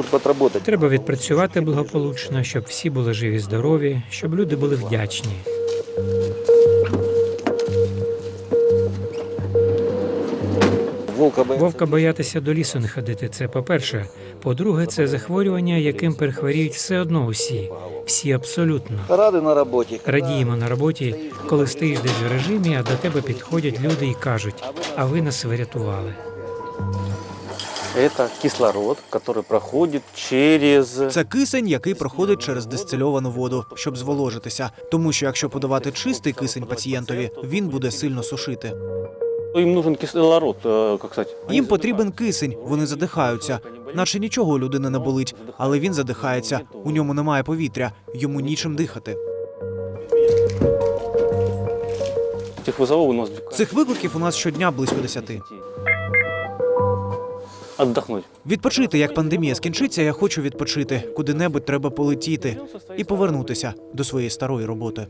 отработать. Треба відпрацювати благополучно, щоб всі були живі, здорові, щоб люди були вдячні. Вовка боятися до лісу не ходити. Це по-перше. По-друге, це захворювання, яким перехворіють все одно усі. Всі абсолютно. Рады на работе. Радіємо на роботі, коли стоїш десь в режимі, а до тебе підходять люди і кажуть: а ви нас врятували. Это кислород, который проходит через... Це кисень, який проходить через дистильовану воду, щоб зволожитися. Тому що якщо подавати чистий кисень пацієнтові, він буде сильно сушити. Им нужен кислород, э, как сказать. Їм потрібен кисень, вони задихаються. Наче нічого у людини не болить, але він задихається. У ньому немає повітря, йому нічим дихати. Этих вызовов у нас... Цих викликів у нас щодня близько десяти. Отдохнуть. Відпочити, як пандемія скінчиться, я хочу відпочити. Куди-небудь треба полетіти і повернутися до своєї старої роботи.